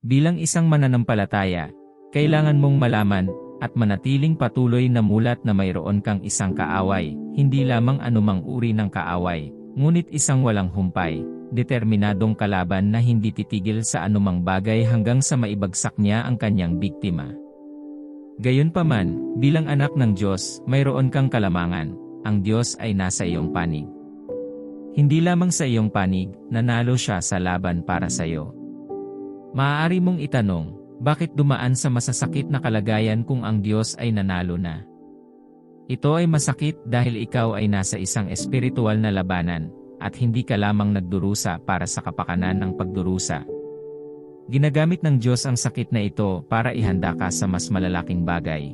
Bilang isang mananampalataya, kailangan mong malaman at manatiling patuloy na mulat na mayroon kang isang kaaway, hindi lamang anumang uri ng kaaway, ngunit isang walang humpay, determinadong kalaban na hindi titigil sa anumang bagay hanggang sa maibagsak niya ang kanyang biktima. Gayunpaman, bilang anak ng Diyos, mayroon kang kalamangan, ang Diyos ay nasa iyong panig. Hindi lamang sa iyong panig, nanalo siya sa laban para sa iyo. Maaari mong itanong, bakit dumaan sa masasakit na kalagayan kung ang Diyos ay nanalo na? Ito ay masakit dahil ikaw ay nasa isang espiritual na labanan, at hindi ka lamang nagdurusa para sa kapakanan ng pagdurusa. Ginagamit ng Diyos ang sakit na ito para ihanda ka sa mas malalaking bagay.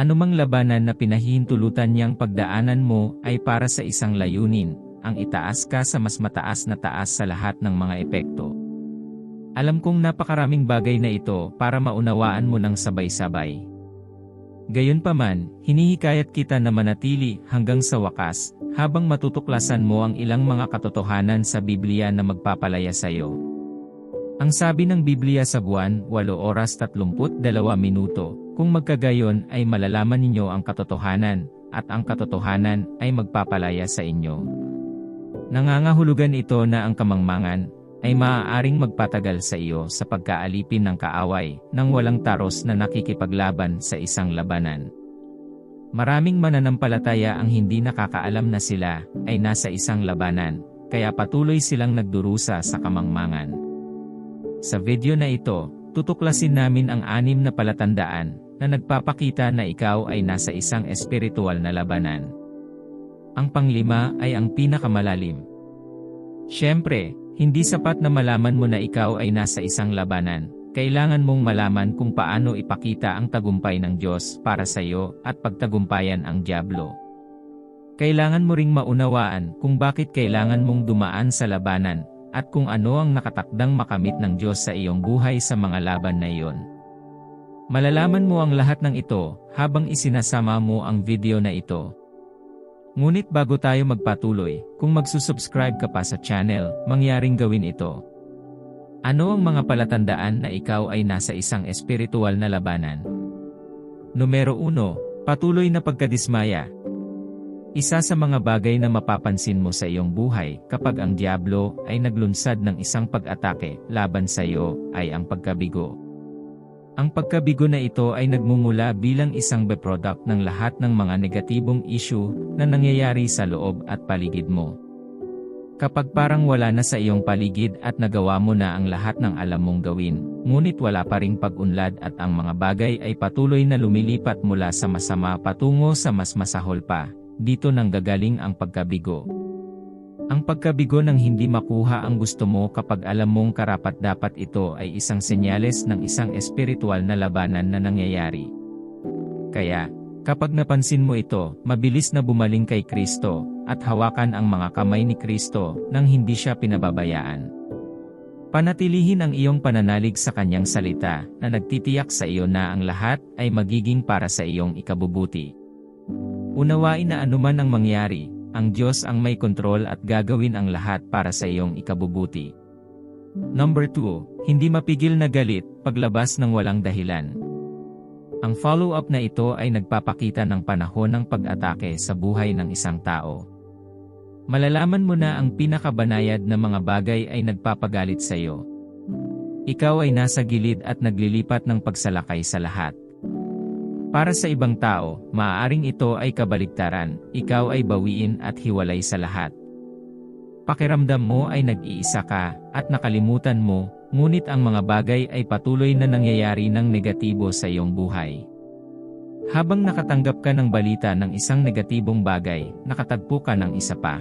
Anumang labanan na pinahihintulutan niyang pagdaanan mo ay para sa isang layunin, ang itaas ka sa mas mataas na taas sa lahat ng mga epekto. Alam kong napakaraming bagay na ito para maunawaan mo ng sabay-sabay. Gayunpaman, hinihikayat kita na manatili hanggang sa wakas, habang matutuklasan mo ang ilang mga katotohanan sa Biblia na magpapalaya sa iyo. Ang sabi ng Biblia sa buwan, 8 oras 32 minuto, kung magkagayon ay malalaman ninyo ang katotohanan, at ang katotohanan ay magpapalaya sa inyo. Nangangahulugan ito na ang kamangmangan, ay maaaring magpatagal sa iyo sa pagkaalipin ng kaaway nang walang taros na nakikipaglaban sa isang labanan. Maraming mananampalataya ang hindi nakakaalam na sila ay nasa isang labanan, kaya patuloy silang nagdurusa sa kamangmangan. Sa video na ito, tutuklasin namin ang anim na palatandaan na nagpapakita na ikaw ay nasa isang espiritual na labanan. Ang panglima ay ang pinakamalalim. Siyempre, hindi sapat na malaman mo na ikaw ay nasa isang labanan. Kailangan mong malaman kung paano ipakita ang tagumpay ng Diyos para sa iyo at pagtagumpayan ang Diablo. Kailangan mo ring maunawaan kung bakit kailangan mong dumaan sa labanan at kung ano ang nakatakdang makamit ng Diyos sa iyong buhay sa mga laban na iyon. Malalaman mo ang lahat ng ito habang isinasama mo ang video na ito. Ngunit bago tayo magpatuloy, kung magsusubscribe ka pa sa channel, mangyaring gawin ito. Ano ang mga palatandaan na ikaw ay nasa isang espiritual na labanan? Numero 1, patuloy na pagkadismaya. Isa sa mga bagay na mapapansin mo sa iyong buhay kapag ang Diablo ay naglunsad ng isang pag-atake laban sa iyo ay ang pagkabigo. Ang pagkabigo na ito ay nagmumula bilang isang byproduct ng lahat ng mga negatibong issue na nangyayari sa loob at paligid mo. Kapag parang wala na sa iyong paligid at nagawa mo na ang lahat ng alam mong gawin, ngunit wala pa ring pag-unlad at ang mga bagay ay patuloy na lumilipat mula sa masama patungo sa mas masahol pa, dito nang gagaling ang pagkabigo. Ang pagkabigo ng hindi makuha ang gusto mo kapag alam mong karapat-dapat ito ay isang senyales ng isang espiritual na labanan na nangyayari. Kaya, kapag napansin mo ito, mabilis na bumaling kay Kristo, at hawakan ang mga kamay ni Kristo nang hindi siya pinababayaan. Panatilihin ang iyong pananalig sa kanyang salita na nagtitiyak sa iyo na ang lahat ay magiging para sa iyong ikabubuti. Unawain na anuman ang mangyari, ang Diyos ang may kontrol at gagawin ang lahat para sa iyong ikabubuti. Number 2, hindi mapigil na galit, paglabas ng walang dahilan. Ang follow-up na ito ay nagpapakita ng panahon ng pag-atake sa buhay ng isang tao. Malalaman mo na ang pinakabanayad na mga bagay ay nagpapagalit sa iyo. Ikaw ay nasa gilid at naglilipat ng pagsalakay sa lahat. Para sa ibang tao, maaaring ito ay kabaligtaran, ikaw ay bawiin at hiwalay sa lahat. Pakiramdam mo ay nag-iisa ka, at nakalimutan mo, ngunit ang mga bagay ay patuloy na nangyayari ng negatibo sa iyong buhay. Habang nakatanggap ka ng balita ng isang negatibong bagay, nakatagpo ka ng isa pa.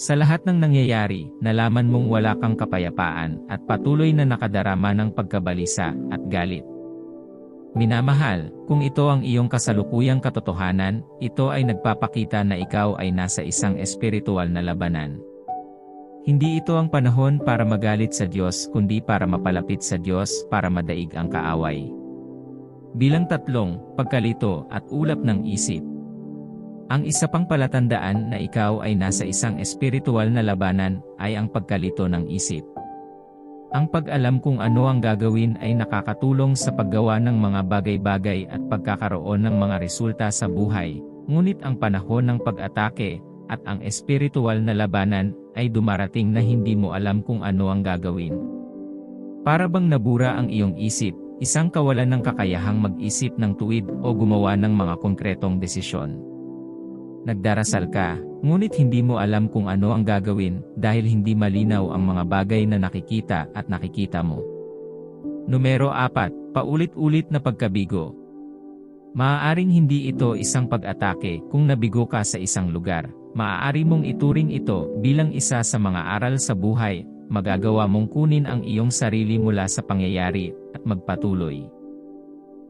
Sa lahat ng nangyayari, nalaman mong wala kang kapayapaan at patuloy na nakadarama ng pagkabalisa at galit. Minamahal, kung ito ang iyong kasalukuyang katotohanan, ito ay nagpapakita na ikaw ay nasa isang espiritual na labanan. Hindi ito ang panahon para magalit sa Diyos kundi para mapalapit sa Diyos para madaig ang kaaway. Bilang tatlong, pagkalito at ulap ng isip. Ang isa pang palatandaan na ikaw ay nasa isang espiritual na labanan ay ang pagkalito ng isip. Ang pag-alam kung ano ang gagawin ay nakakatulong sa paggawa ng mga bagay-bagay at pagkakaroon ng mga resulta sa buhay, ngunit ang panahon ng pag-atake at ang espiritual na labanan ay dumarating na hindi mo alam kung ano ang gagawin. Para bang nabura ang iyong isip, isang kawalan ng kakayahang mag-isip ng tuwid o gumawa ng mga konkretong desisyon. Nagdarasal ka, ngunit hindi mo alam kung ano ang gagawin dahil hindi malinaw ang mga bagay na nakikita at nakikita mo. Numero 4, paulit-ulit na pagkabigo. Maaaring hindi ito isang pag-atake kung nabigo ka sa isang lugar. Maaari mong ituring ito bilang isa sa mga aral sa buhay, magagawa mong kunin ang iyong sarili mula sa pangyayari at magpatuloy.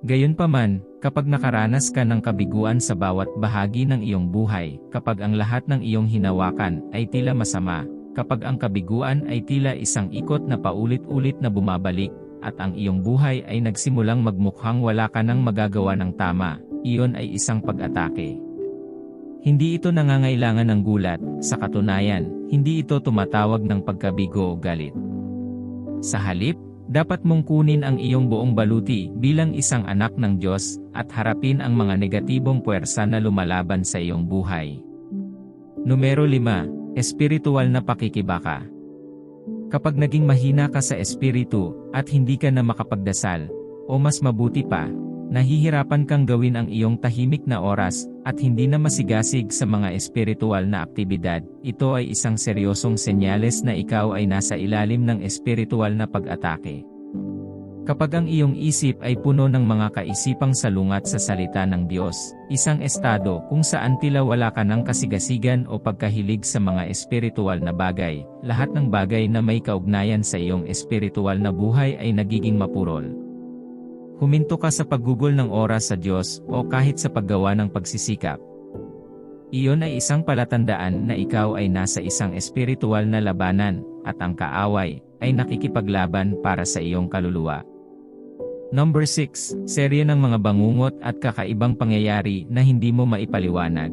Gayunpaman, kapag nakaranas ka ng kabiguan sa bawat bahagi ng iyong buhay, kapag ang lahat ng iyong hinawakan ay tila masama, kapag ang kabiguan ay tila isang ikot na paulit-ulit na bumabalik, at ang iyong buhay ay nagsimulang magmukhang wala ka nang magagawa ng tama, iyon ay isang pag-atake. Hindi ito nangangailangan ng gulat, sa katunayan, hindi ito tumatawag ng pagkabigo o galit. Sa halip, dapat mong kunin ang iyong buong baluti bilang isang anak ng Diyos at harapin ang mga negatibong puwersa na lumalaban sa iyong buhay. Numero 5. Espiritual na pakikibaka. Kapag naging mahina ka sa espiritu at hindi ka na makapagdasal, o mas mabuti pa, nahihirapan kang gawin ang iyong tahimik na oras at hindi na masigasig sa mga espiritual na aktibidad, ito ay isang seryosong senyales na ikaw ay nasa ilalim ng espiritual na pag-atake. Kapag ang iyong isip ay puno ng mga kaisipang salungat sa salita ng Diyos, isang estado kung saan tila wala ka ng kasigasigan o pagkahilig sa mga espiritual na bagay, lahat ng bagay na may kaugnayan sa iyong espiritual na buhay ay nagiging mapurol. Huminto ka sa paggugol ng oras sa Diyos o kahit sa paggawa ng pagsisikap. Iyon ay isang palatandaan na ikaw ay nasa isang espiritual na labanan, at ang kaaway ay nakikipaglaban para sa iyong kaluluwa. Number 6, serye ng mga bangungot at kakaibang pangyayari na hindi mo maipaliwanag.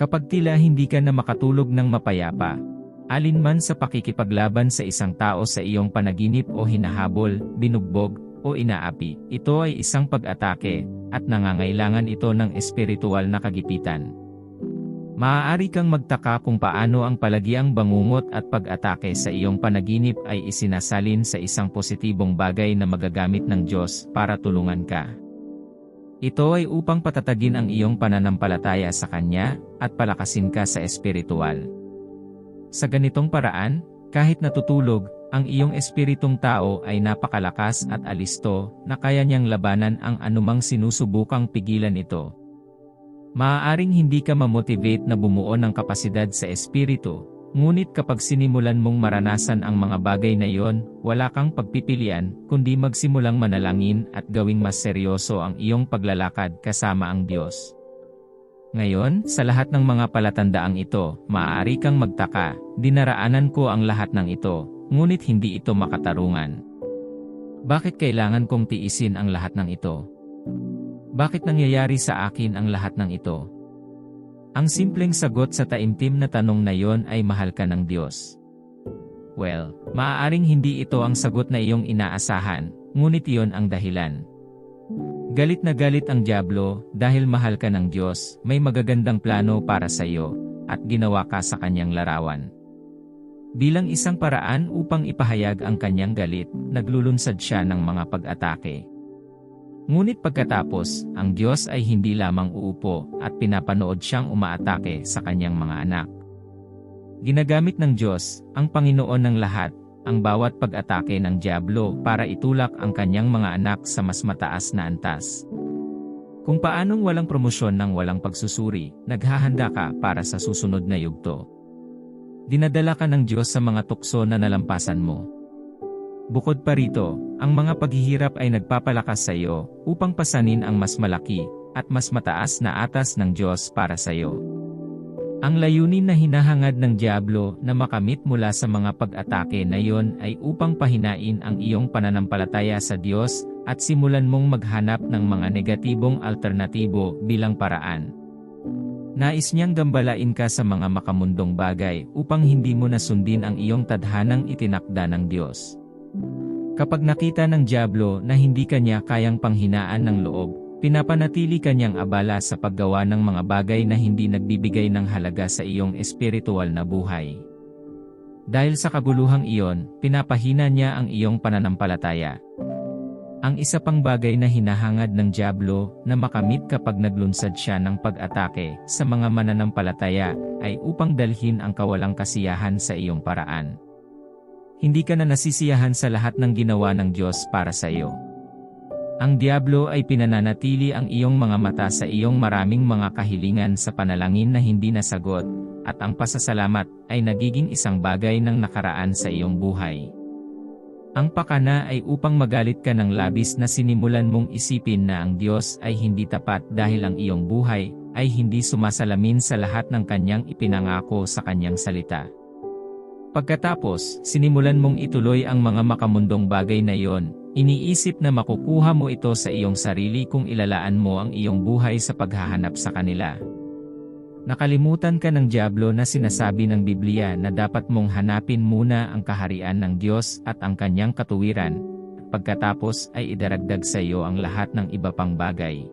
Kapag tila hindi ka na makatulog ng mapayapa, alinman sa pakikipaglaban sa isang tao sa iyong panaginip o hinahabol, binugbog, o inaapi, ito ay isang pag-atake, at nangangailangan ito ng espiritual na kagipitan. Maaari kang magtaka kung paano ang palagiang bangungot at pag-atake sa iyong panaginip ay isinasalin sa isang positibong bagay na magagamit ng Diyos para tulungan ka. Ito ay upang patatagin ang iyong pananampalataya sa Kanya at palakasin ka sa espiritual. Sa ganitong paraan, kahit natutulog, ang iyong espiritong tao ay napakalakas at alisto na kaya niyang labanan ang anumang sinusubukang pigilan ito. Maaaring hindi ka mamotivate na bumuo ng kapasidad sa espiritu, ngunit kapag sinimulan mong maranasan ang mga bagay na iyon, wala kang pagpipilian, kundi magsimulang manalangin at gawing mas seryoso ang iyong paglalakad kasama ang Diyos. Ngayon, sa lahat ng mga palatandaang ito, maaari kang magtaka, dinaraanan ko ang lahat ng ito, ngunit hindi ito makatarungan. Bakit kailangan kong tiisin ang lahat ng ito? Bakit nangyayari sa akin ang lahat ng ito? Ang simpleng sagot sa taimtim na tanong na yon ay mahal ka ng Diyos. Well, maaaring hindi ito ang sagot na iyong inaasahan, ngunit iyon ang dahilan. Galit na galit ang Diablo dahil mahal ka ng Diyos, may magagandang plano para sa iyo, at ginawa ka sa kanyang larawan. Bilang isang paraan upang ipahayag ang kanyang galit, naglulunsad siya ng mga pag-atake. Ngunit pagkatapos, ang Diyos ay hindi lamang uupo at pinapanood siyang umaatake sa kanyang mga anak. Ginagamit ng Diyos, ang Panginoon ng lahat, ang bawat pag-atake ng Diablo para itulak ang kanyang mga anak sa mas mataas na antas. Kung paanong walang promosyon ng walang pagsusuri, naghahanda ka para sa susunod na yugto. Dinadala ka ng Diyos sa mga tukso na nalampasan mo. Bukod pa rito, ang mga paghihirap ay nagpapalakas sa iyo upang pasanin ang mas malaki at mas mataas na atas ng Diyos para sa iyo. Ang layunin na hinahangad ng Diablo na makamit mula sa mga pag-atake na iyon ay upang pahinain ang iyong pananampalataya sa Diyos at simulan mong maghanap ng mga negatibong alternatibo bilang paraan. Nais niyang gambalain ka sa mga makamundong bagay upang hindi mo nasundin ang iyong tadhanang itinakda ng Diyos. Kapag nakita ng Diablo na hindi kanya kayang panghinaan ng loob, pinapanatili kanyang abala sa paggawa ng mga bagay na hindi nagbibigay ng halaga sa iyong espiritual na buhay. Dahil sa kaguluhang iyon, pinapahina niya ang iyong pananampalataya. Ang isa pang bagay na hinahangad ng Diablo na makamit kapag naglunsad siya ng pag-atake sa mga mananampalataya ay upang dalhin ang kawalang kasiyahan sa iyong paraan. Hindi ka na nasisiyahan sa lahat ng ginawa ng Diyos para sa iyo. Ang Diablo ay pinananatili ang iyong mga mata sa iyong maraming mga kahilingan sa panalangin na hindi nasagot, at ang pasasalamat ay nagiging isang bagay ng nakaraan sa iyong buhay. Ang pakana ay upang magalit ka ng labis na sinimulan mong isipin na ang Diyos ay hindi tapat dahil ang iyong buhay ay hindi sumasalamin sa lahat ng kanyang ipinangako sa kanyang salita. Pagkatapos, sinimulan mong ituloy ang mga makamundong bagay na iyon, iniisip na makukuha mo ito sa iyong sarili kung ilalaan mo ang iyong buhay sa paghahanap sa kanila. Nakalimutan ka ng Diablo na sinasabi ng Biblia na dapat mong hanapin muna ang kaharian ng Diyos at ang kanyang katuwiran, pagkatapos ay idaragdag sa iyo ang lahat ng iba pang bagay.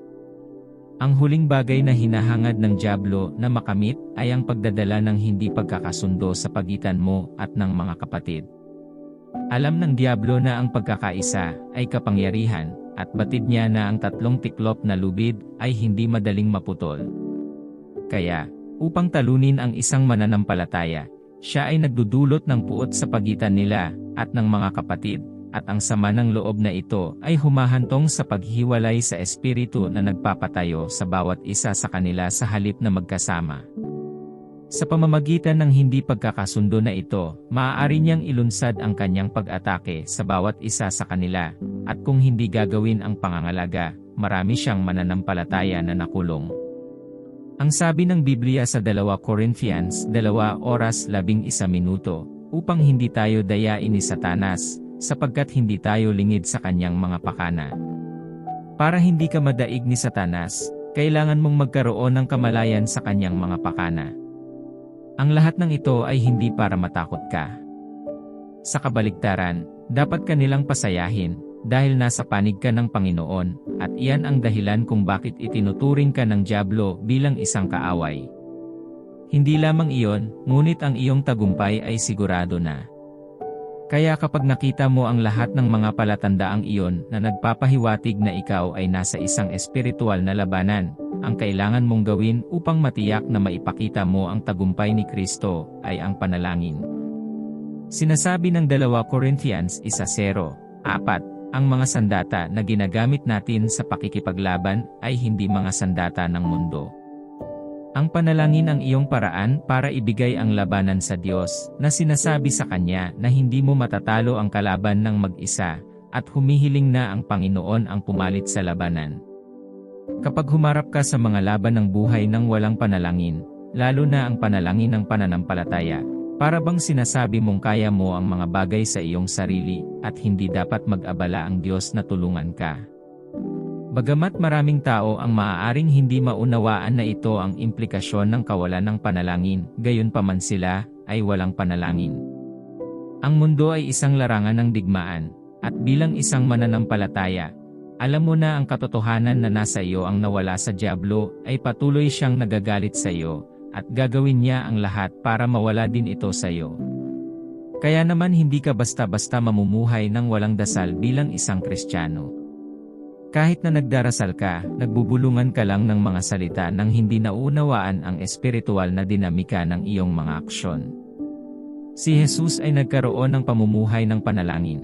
Ang huling bagay na hinahangad ng Diablo na makamit ay ang pagdadala ng hindi pagkakasundo sa pagitan mo at ng mga kapatid. Alam ng Diablo na ang pagkakaisa ay kapangyarihan, at batid niya na ang tatlong tiklop na lubid ay hindi madaling maputol. Kaya, upang talunin ang isang mananampalataya, siya ay nagdudulot ng puot sa pagitan nila at ng mga kapatid, at ang sama ng loob na ito ay humahantong sa paghiwalay sa espiritu na nagpapatayo sa bawat isa sa kanila sa halip na magkasama. Sa pamamagitan ng hindi pagkakasundo na ito, maaari niyang ilunsad ang kanyang pag-atake sa bawat isa sa kanila, at kung hindi gagawin ang pangangalaga, marami siyang mananampalataya na nakulong. Ang sabi ng Biblia sa 2 Corinthians 2 oras 11 minuto, upang hindi tayo dayain ni Satanas, sapagkat hindi tayo lingid sa kanyang mga pakana. Para hindi ka madaig ni Satanas, kailangan mong magkaroon ng kamalayan sa kanyang mga pakana. Ang lahat ng ito ay hindi para matakot ka. Sa kabaligtaran, dapat ka nilang pasayahin, dahil nasa panig ka ng Panginoon, at iyan ang dahilan kung bakit itinuturing ka ng Diablo bilang isang kaaway. Hindi lamang iyon, ngunit ang iyong tagumpay ay sigurado na. Kaya kapag nakita mo ang lahat ng mga palatandaang iyon na nagpapahiwatig na ikaw ay nasa isang espiritual na labanan, ang kailangan mong gawin upang matiyak na maipakita mo ang tagumpay ni Kristo ay ang panalangin. Sinasabi ng 2 Corinthians 1.0, 4, ang mga sandata na ginagamit natin sa pakikipaglaban ay hindi mga sandata ng mundo. Ang panalangin ang iyong paraan para ibigay ang labanan sa Diyos na sinasabi sa Kanya na hindi mo matatalo ang kalaban ng mag-isa at humihiling na ang Panginoon ang pumalit sa labanan. Kapag humarap ka sa mga laban ng buhay ng walang panalangin, lalo na ang panalangin ng pananampalataya, para bang sinasabi mong kaya mo ang mga bagay sa iyong sarili, at hindi dapat mag-abala ang Diyos na tulungan ka. Bagamat maraming tao ang maaaring hindi maunawaan na ito ang implikasyon ng kawalan ng panalangin, gayon pa man sila, ay walang panalangin. Ang mundo ay isang larangan ng digmaan, at bilang isang mananampalataya, alam mo na ang katotohanan na nasa iyo ang nawala sa Diablo ay patuloy siyang nagagalit sa iyo, at gagawin niya ang lahat para mawala din ito sa iyo. Kaya naman hindi ka basta-basta mamumuhay ng walang dasal bilang isang Kristiyano. Kahit na nagdarasal ka, nagbubulungan ka lang ng mga salita nang hindi naunawaan ang espiritual na dinamika ng iyong mga aksyon. Si Jesus ay nagkaroon ng pamumuhay ng panalangin.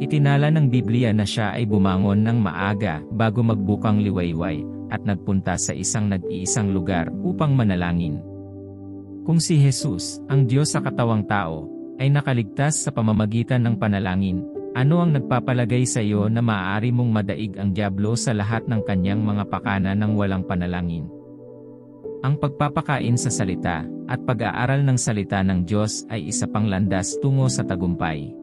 Itinala ng Biblia na siya ay bumangon ng maaga bago magbukang liwayway at nagpunta sa isang nag-iisang lugar upang manalangin. Kung si Jesus, ang Diyos sa katawang tao, ay nakaligtas sa pamamagitan ng panalangin, ano ang nagpapalagay sa iyo na maaari mong madaig ang Diablo sa lahat ng kanyang mga pakana ng walang panalangin? Ang pagpapakain sa salita at pag-aaral ng salita ng Diyos ay isa pang landas tungo sa tagumpay.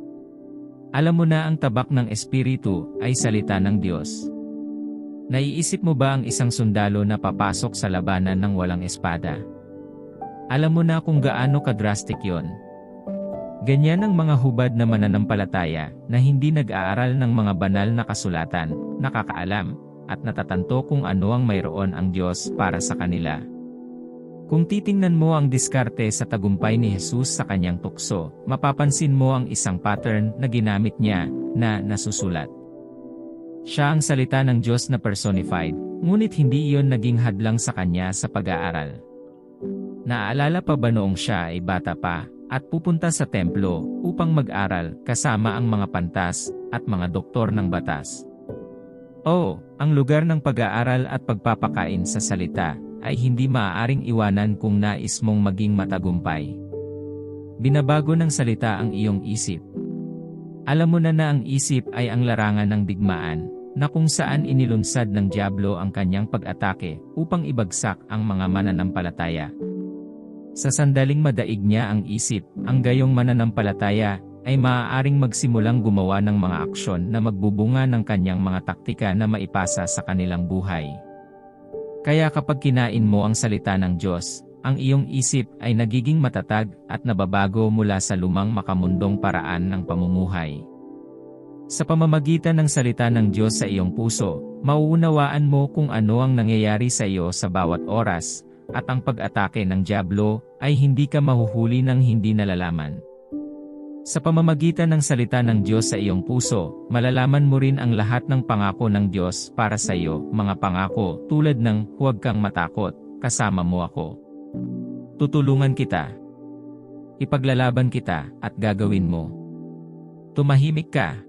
Alam mo na ang tabak ng Espiritu ay salita ng Diyos. Naiisip mo ba ang isang sundalo na papasok sa labanan ng walang espada? Alam mo na kung gaano ka-drastic yon. Ganyan ang mga hubad na mananampalataya na hindi nag-aaral ng mga banal na kasulatan, nakakaalam, at natatanto kung ano ang mayroon ang Diyos para sa kanila. Kung titingnan mo ang diskarte sa tagumpay ni Jesus sa kanyang tukso, mapapansin mo ang isang pattern na ginamit niya na nasusulat. Siya ang salita ng Diyos na personified, ngunit hindi iyon naging hadlang sa kanya sa pag-aaral. Naaalala pa ba noong siya ay bata pa, at pupunta sa templo upang mag-aral kasama ang mga pantas at mga doktor ng batas? Oo, ang lugar ng pag-aaral at pagpapakain sa salita ay hindi maaaring iwanan kung nais mong maging matagumpay. Binabago ng salita ang iyong isip. Alam mo na na ang isip ay ang larangan ng digmaan, na kung saan inilunsad ng Diablo ang kanyang pag-atake upang ibagsak ang mga mananampalataya. Sa sandaling madaig niya ang isip, ang gayong mananampalataya ay maaaring magsimulang gumawa ng mga aksyon na magbubunga ng kanyang mga taktika na maipasa sa kanilang buhay. Kaya kapag kinain mo ang salita ng Diyos, ang iyong isip ay nagiging matatag at nababago mula sa lumang makamundong paraan ng pamumuhay. Sa pamamagitan ng salita ng Diyos sa iyong puso, mauunawaan mo kung ano ang nangyayari sa iyo sa bawat oras, at ang pag-atake ng Diablo ay hindi ka mahuhuli ng hindi nalalaman. Sa pamamagitan ng salita ng Diyos sa iyong puso, malalaman mo rin ang lahat ng pangako ng Diyos para sa iyo, mga pangako tulad ng huwag kang matakot, kasama mo ako. Tutulungan kita. Ipaglalaban kita at gagawin mo. Tumahimik ka.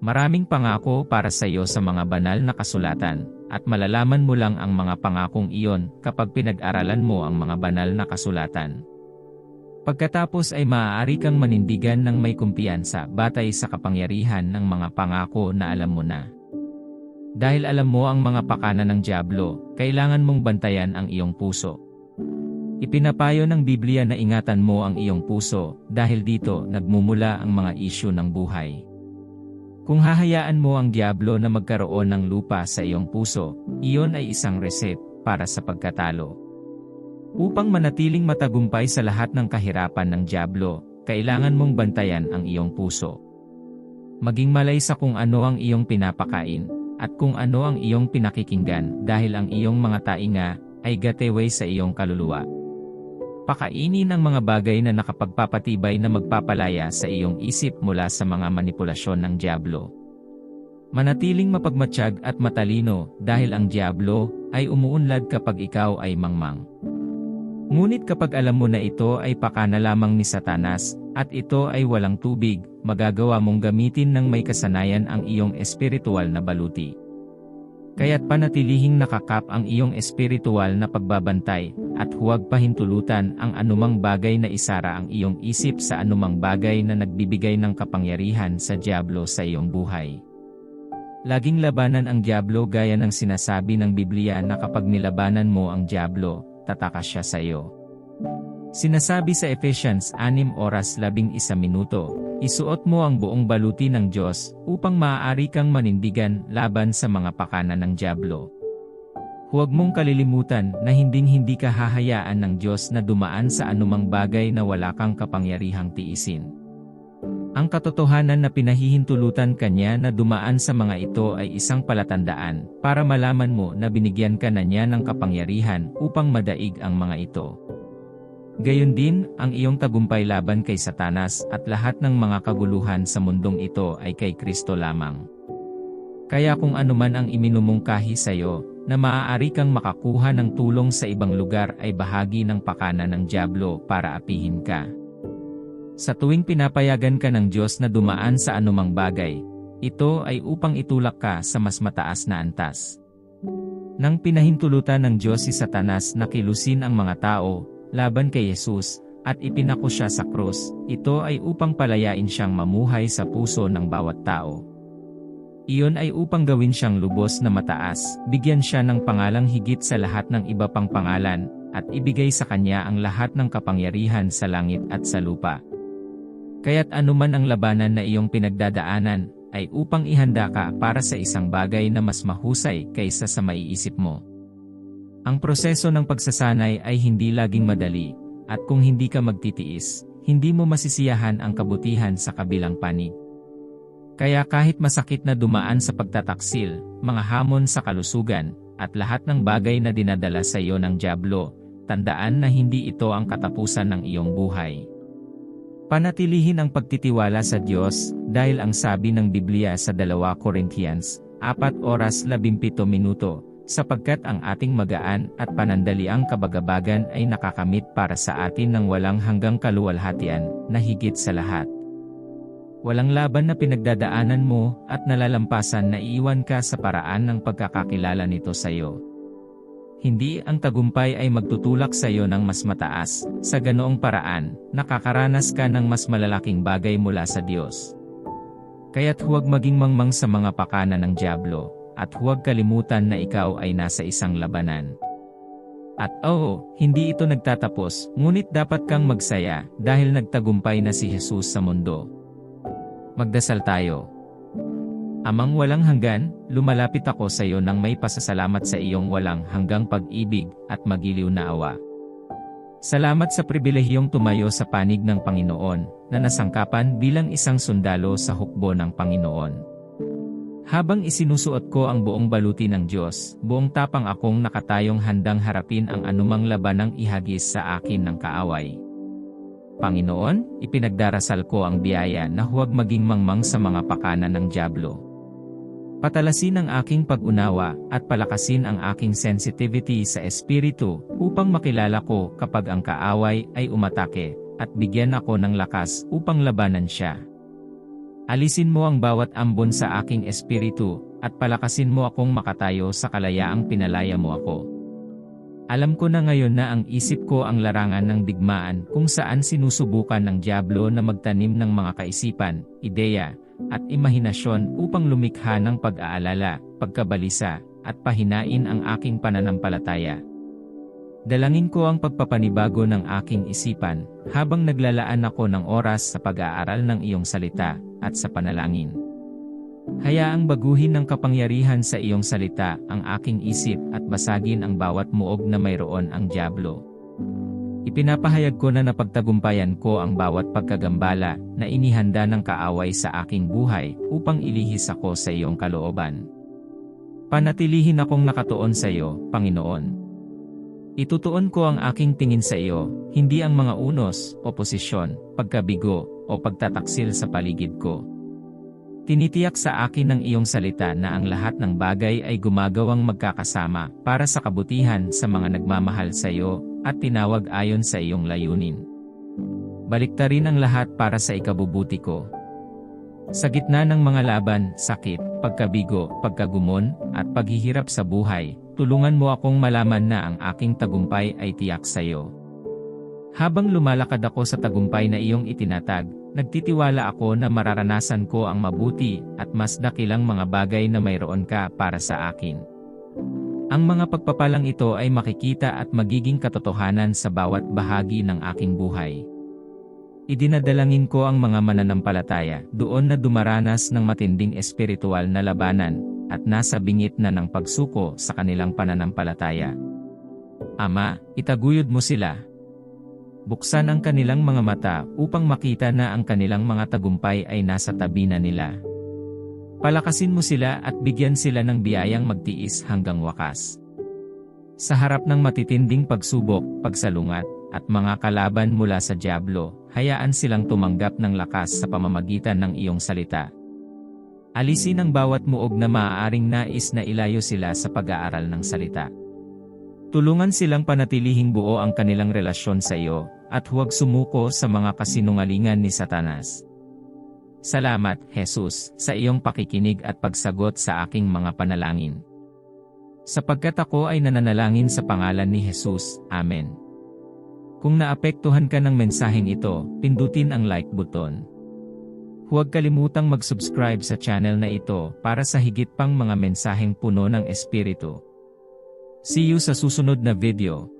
Maraming pangako para sa iyo sa mga banal na kasulatan, at malalaman mo lang ang mga pangakong iyon kapag pinag-aralan mo ang mga banal na kasulatan. Pagkatapos ay maaari kang manindigan ng may kumpiyansa batay sa kapangyarihan ng mga pangako na alam mo na. Dahil alam mo ang mga pakana ng Diablo, kailangan mong bantayan ang iyong puso. Ipinapayo ng Biblia na ingatan mo ang iyong puso dahil dito nagmumula ang mga isyu ng buhay. Kung hahayaan mo ang Diablo na magkaroon ng lupa sa iyong puso, iyon ay isang reset para sa pagkatalo. Upang manatiling matagumpay sa lahat ng kahirapan ng Diablo, kailangan mong bantayan ang iyong puso. Maging malay sa kung ano ang iyong pinapakain, at kung ano ang iyong pinakikinggan dahil ang iyong mga tainga ay gateway sa iyong kaluluwa. Pakainin ang mga bagay na nakapagpapatibay na magpapalaya sa iyong isip mula sa mga manipulasyon ng Diablo. Manatiling mapagmatsyag at matalino dahil ang Diablo ay umuunlad kapag ikaw ay mangmang. Ngunit kapag alam mo na ito ay pakana lamang ni Satanas, at ito ay walang tubig, magagawa mong gamitin ng may kasanayan ang iyong espiritual na baluti. Kaya't panatilihing nakakap ang iyong espiritual na pagbabantay, at huwag pahintulutan ang anumang bagay na isara ang iyong isip sa anumang bagay na nagbibigay ng kapangyarihan sa Diablo sa iyong buhay. Laging labanan ang Diablo gaya ng sinasabi ng Biblia na kapag nilabanan mo ang Diablo, tatakas siya sa iyo. Sinasabi sa Ephesians 6 oras 11 minuto, isuot mo ang buong baluti ng Diyos upang maaari kang manindigan laban sa mga pakana ng Diablo. Huwag mong kalilimutan na hinding-hindi ka hahayaan ng Diyos na dumaan sa anumang bagay na wala kang kapangyarihang tiisin. Ang katotohanan na pinahihintulutan kanya na dumaan sa mga ito ay isang palatandaan para malaman mo na binigyan ka na niya ng kapangyarihan upang madaig ang mga ito. Gayon din, ang iyong tagumpay laban kay Satanas at lahat ng mga kaguluhan sa mundong ito ay kay Kristo lamang. Kaya kung anuman ang iminumungkahi sa iyo, na maaari kang makakuha ng tulong sa ibang lugar ay bahagi ng pakana ng Diablo para apihin ka. Sa tuwing pinapayagan ka ng Diyos na dumaan sa anumang bagay, ito ay upang itulak ka sa mas mataas na antas. Nang pinahintulutan ng Diyos si Satanas na kilusin ang mga tao, laban kay Jesus, at ipinako siya sa krus, ito ay upang palayain siyang mamuhay sa puso ng bawat tao. Iyon ay upang gawin siyang lubos na mataas, bigyan siya ng pangalang higit sa lahat ng iba pang pangalan, at ibigay sa kanya ang lahat ng kapangyarihan sa langit at sa lupa. Kaya't anuman ang labanan na iyong pinagdadaanan, ay upang ihanda ka para sa isang bagay na mas mahusay kaysa sa maiisip mo. Ang proseso ng pagsasanay ay hindi laging madali, at kung hindi ka magtitiis, hindi mo masisiyahan ang kabutihan sa kabilang panig. Kaya kahit masakit na dumaan sa pagtataksil, mga hamon sa kalusugan, at lahat ng bagay na dinadala sa iyo ng Diablo, tandaan na hindi ito ang katapusan ng iyong buhay. Panatilihin ang pagtitiwala sa Diyos, dahil ang sabi ng Biblia sa 2 Corinthians, 4 oras 17 minuto, sapagkat ang ating magaan at panandaliang kabagabagan ay nakakamit para sa atin ng walang hanggang kaluwalhatian, na higit sa lahat. Walang laban na pinagdadaanan mo at nalalampasan na iiwan ka sa paraan ng pagkakakilala nito sa iyo. Hindi ang tagumpay ay magtutulak sa iyo ng mas mataas, sa ganoong paraan, nakakaranas ka ng mas malalaking bagay mula sa Diyos. Kaya't huwag maging mangmang sa mga pakana ng Diablo, at huwag kalimutan na ikaw ay nasa isang labanan. At oo, hindi ito nagtatapos, ngunit dapat kang magsaya dahil nagtagumpay na si Jesus sa mundo. Magdasal tayo. Amang walang hanggan, lumalapit ako sa iyo nang may pasasalamat sa iyong walang hanggang pag-ibig at magiliw na awa. Salamat sa pribilehiyong tumayo sa panig ng Panginoon, na nasangkapan bilang isang sundalo sa hukbo ng Panginoon. Habang isinusuot ko ang buong baluti ng Diyos, buong tapang akong nakatayong handang harapin ang anumang labanang ihagis sa akin ng kaaway. Panginoon, ipinagdarasal ko ang biyaya na huwag maging mangmang sa mga pakana ng Diablo. Patalasin ang aking pag-unawa at palakasin ang aking sensitivity sa espiritu upang makilala ko kapag ang kaaway ay umatake at bigyan ako ng lakas upang labanan siya. Alisin mo ang bawat ambon sa aking espiritu at palakasin mo akong makatayo sa kalayaang pinalaya mo ako. Alam ko na ngayon na ang isip ko ang larangan ng digmaan kung saan sinusubukan ng Diablo na magtanim ng mga kaisipan, ideya, at imahinasyon upang lumikha ng pag-aalala, pagkabalisa, at pahinain ang aking pananampalataya. Dalangin ko ang pagpapanibago ng aking isipan, habang naglalaan ako ng oras sa pag-aaral ng iyong salita, at sa panalangin. Hayaang baguhin ng kapangyarihan sa iyong salita ang aking isip at basagin ang bawat muog na mayroon ang Diablo. Ipinapahayag ko na napagtagumpayan ko ang bawat pagkagambala na inihanda ng kaaway sa aking buhay upang ilihis ako sa iyong kalooban. Panatilihin akong nakatuon sa iyo, Panginoon. Itutuon ko ang aking tingin sa iyo, hindi ang mga unos, oposisyon, pagkabigo, o pagtataksil sa paligid ko. Tinitiyak sa akin ng iyong salita na ang lahat ng bagay ay gumagawang magkakasama para sa kabutihan sa mga nagmamahal sa iyo at tinawag ayon sa iyong layunin. Baliktarin ang lahat para sa ikabubuti ko. Sa gitna ng mga laban, sakit, pagkabigo, pagkagumon, at paghihirap sa buhay, tulungan mo akong malaman na ang aking tagumpay ay tiyak sa iyo. Habang lumalakad ako sa tagumpay na iyong itinatag, nagtitiwala ako na mararanasan ko ang mabuti at mas dakilang mga bagay na mayroon ka para sa akin. Ang mga pagpapalang ito ay makikita at magiging katotohanan sa bawat bahagi ng aking buhay. Idinadalangin ko ang mga mananampalataya doon na dumaranas ng matinding espiritual na labanan at nasa bingit na ng pagsuko sa kanilang pananampalataya. Ama, itaguyod mo sila, buksan ang kanilang mga mata upang makita na ang kanilang mga tagumpay ay nasa tabi na nila. Palakasin mo sila at bigyan sila ng biyayang magtiis hanggang wakas. Sa harap ng matitinding pagsubok, pagsalungat, at mga kalaban mula sa Diablo, hayaan silang tumanggap ng lakas sa pamamagitan ng iyong salita. Alisin ang bawat muog na maaaring nais na ilayo sila sa pag-aaral ng salita. Tulungan silang panatilihing buo ang kanilang relasyon sa iyo, at huwag sumuko sa mga kasinungalingan ni Satanas. Salamat, Jesus, sa iyong pakikinig at pagsagot sa aking mga panalangin. Sapagkat ako ay nananalangin sa pangalan ni Jesus, Amen. Kung naapektuhan ka ng mensaheng ito, pindutin ang like button. Huwag kalimutang mag-subscribe sa channel na ito para sa higit pang mga mensaheng puno ng Espiritu. See you sa susunod na video.